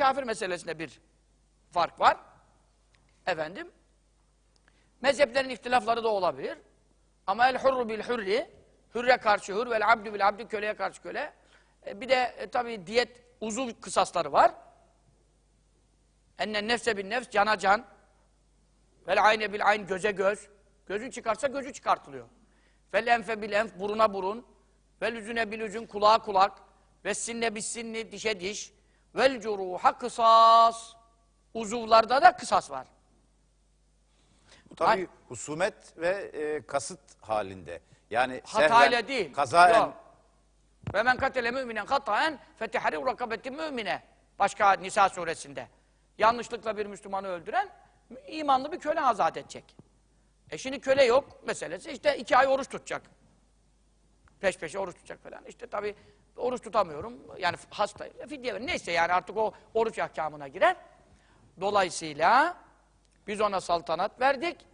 kafir meselesinde bir fark var. Efendim, mezheplerin ihtilafları da olabilir. Ama el hurru bil hurri, hürre karşı hür vel abdü bil abdü, köleye karşı köle. E, bir de e, tabii diyet uzuv kısasları var. Ennen nefse bin nefs, cana can. Vel ayne bil ayn, göze göz. Gözün çıkarsa gözü çıkartılıyor. Vel enfe bil enf, buruna burun. Vel üzüne bil üzün, kulağa kulak. Ve sinne bis sinni, dişe diş. Vel curuha kısas. Uzuvlarda da kısas var. Bu tabii Ay- husumet ve e, kasıt halinde. Yani Hatayla sehven, değil. kazaen Yok. Ve men katele müminen hataen fetihari rakabetin mümine. Başka Nisa suresinde. Yanlışlıkla bir Müslümanı öldüren imanlı bir köle azat edecek. E şimdi köle yok meselesi işte iki ay oruç tutacak. Peş peşe oruç tutacak falan. İşte tabii oruç tutamıyorum. Yani hasta, fidye ver. Neyse yani artık o oruç ahkamına girer. Dolayısıyla biz ona saltanat verdik.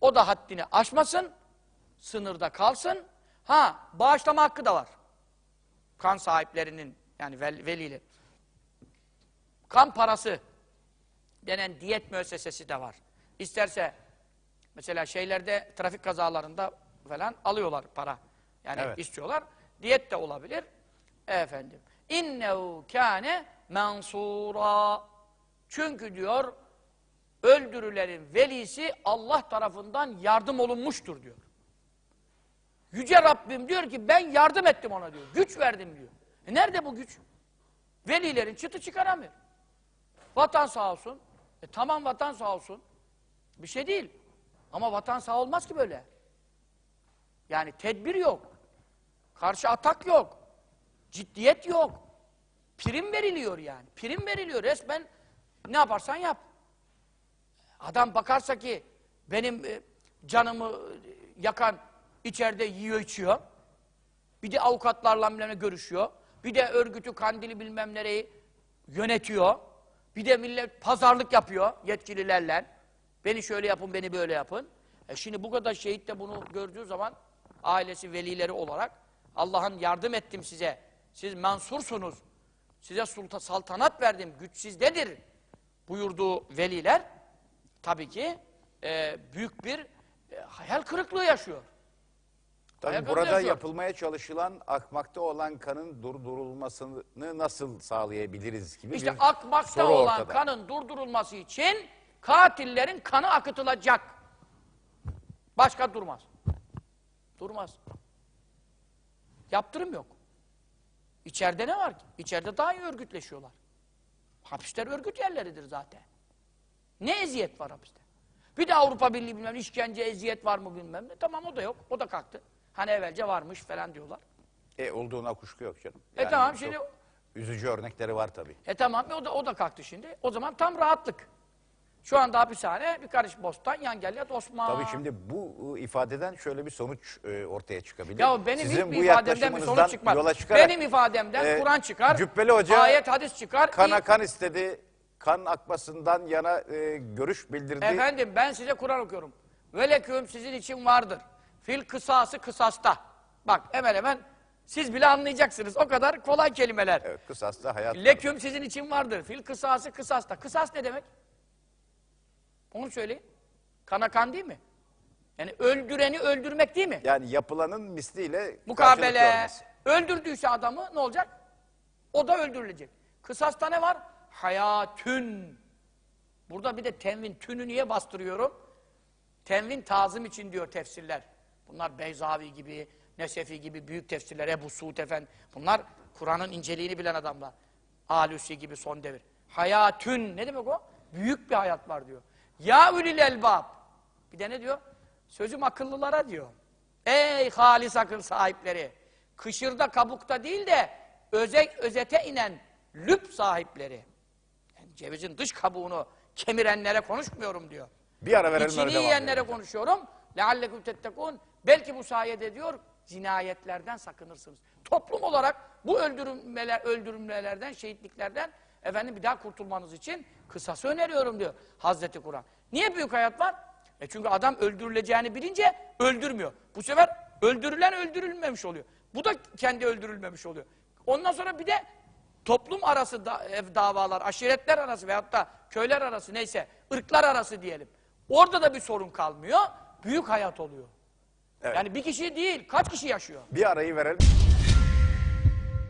O da haddini aşmasın. Sınırda kalsın. Ha, bağışlama hakkı da var. Kan sahiplerinin yani vel, velileri. Kan parası denen diyet müessesesi de var. İsterse mesela şeylerde trafik kazalarında falan alıyorlar para. Yani Evet. istiyorlar. Diyet de olabilir. Efendim. İnnehu kâne mensura. Çünkü diyor öldürülerin velisi Allah tarafından yardım olunmuştur diyor. Yüce Rabbim diyor ki ben yardım ettim ona diyor. Güç verdim diyor. E nerede bu güç? Velilerin çıtı çıkaramıyor. Vatan sağ olsun. E tamam vatan sağ olsun. Bir şey değil. Ama vatan sağ olmaz ki böyle. Yani tedbir yok. Karşı atak yok. Ciddiyet yok. Prim veriliyor yani. Prim veriliyor resmen. Ne yaparsan yap. Adam bakarsa ki benim e, canımı e, yakan içeride yiyor içiyor. Bir de avukatlarla bilmem görüşüyor. Bir de örgütü kandili bilmem nereyi yönetiyor. Bir de millet pazarlık yapıyor yetkililerle. Beni şöyle yapın, beni böyle yapın. E şimdi bu kadar şehit de bunu gördüğü zaman ailesi, velileri olarak Allah'ın yardım ettim size. Siz mensursunuz. Size sulta, saltanat verdim. Güç sizdedir. Buyurduğu veliler tabii ki e, büyük bir e, hayal kırıklığı yaşıyor. Tabii burada yazıyor. yapılmaya çalışılan akmakta olan kanın durdurulmasını nasıl sağlayabiliriz gibi İşte bir akmakta soru olan ortada. kanın durdurulması için katillerin kanı akıtılacak. Başka durmaz. Durmaz. Yaptırım yok. İçeride ne var ki? İçeride daha iyi örgütleşiyorlar. Hapisler örgüt yerleridir zaten. Ne eziyet var hapiste? Bir de Avrupa Birliği bilmem işkence, eziyet var mı bilmem ne. Tamam o da yok. O da kalktı. Hani evvelce varmış falan diyorlar. E olduğuna kuşku yok canım. E tamam, çok şimdi- Üzücü örnekleri var tabii. E tamam o da, o da kalktı şimdi. O zaman tam rahatlık. Şu anda hapishane bir karış bostan yan gel yat Osman. Tabii şimdi bu e, ifadeden şöyle bir sonuç e, ortaya çıkabilir. Ya benim Sizin bu ifademden bir sonuç çıkmaz. Yola çıkarak, benim ifademden e, Kur'an çıkar, Cübbeli Hoca ayet hadis çıkar. kana kan istedi, kan akmasından yana e, görüş bildirdi. Efendim ben size Kur'an okuyorum. Veleküm sizin için vardır. Fil kısası kısasta. Bak hemen hemen siz bile anlayacaksınız. O kadar kolay kelimeler. Evet, kısasta hayat. Leküm sizin için vardır. Fil kısası kısasta. Kısas ne demek? Onu söyleyin. Kana kan değil mi? Yani öldüreni öldürmek değil mi? Yani yapılanın misliyle Mukabele. Öldürdüyse adamı ne olacak? O da öldürülecek. Kısasta ne var? Hayatün. Burada bir de tenvin. Tünü niye bastırıyorum? Tenvin tazım için diyor tefsirler. Bunlar Beyzavi gibi, Nesefi gibi büyük tefsirler, Ebu Suud Efendi. Bunlar Kur'an'ın inceliğini bilen adamlar. Alusi gibi son devir. Hayatün. Ne demek o? Büyük bir hayat var diyor. Ya ülil elbab. Bir de ne diyor? Sözüm akıllılara diyor. Ey halis akıl sahipleri. Kışırda kabukta değil de özek özete inen lüp sahipleri. Yani cevizin dış kabuğunu kemirenlere konuşmuyorum diyor. Bir ara verelim İçini öyle devam yiyenlere edelim. konuşuyorum. لَعَلَّكُمْ تَتَّقُونَ Belki bu sayede diyor, cinayetlerden sakınırsınız. Toplum olarak bu öldürülmeler, öldürülmelerden, şehitliklerden efendim bir daha kurtulmanız için kısası öneriyorum diyor Hazreti Kur'an. Niye büyük hayat var? E çünkü adam öldürüleceğini bilince öldürmüyor. Bu sefer öldürülen öldürülmemiş oluyor. Bu da kendi öldürülmemiş oluyor. Ondan sonra bir de toplum arası da, ev davalar, aşiretler arası veyahut da köyler arası neyse, ırklar arası diyelim. Orada da bir sorun kalmıyor, büyük hayat oluyor. Evet. Yani bir kişi değil, kaç kişi yaşıyor? Bir arayı verelim.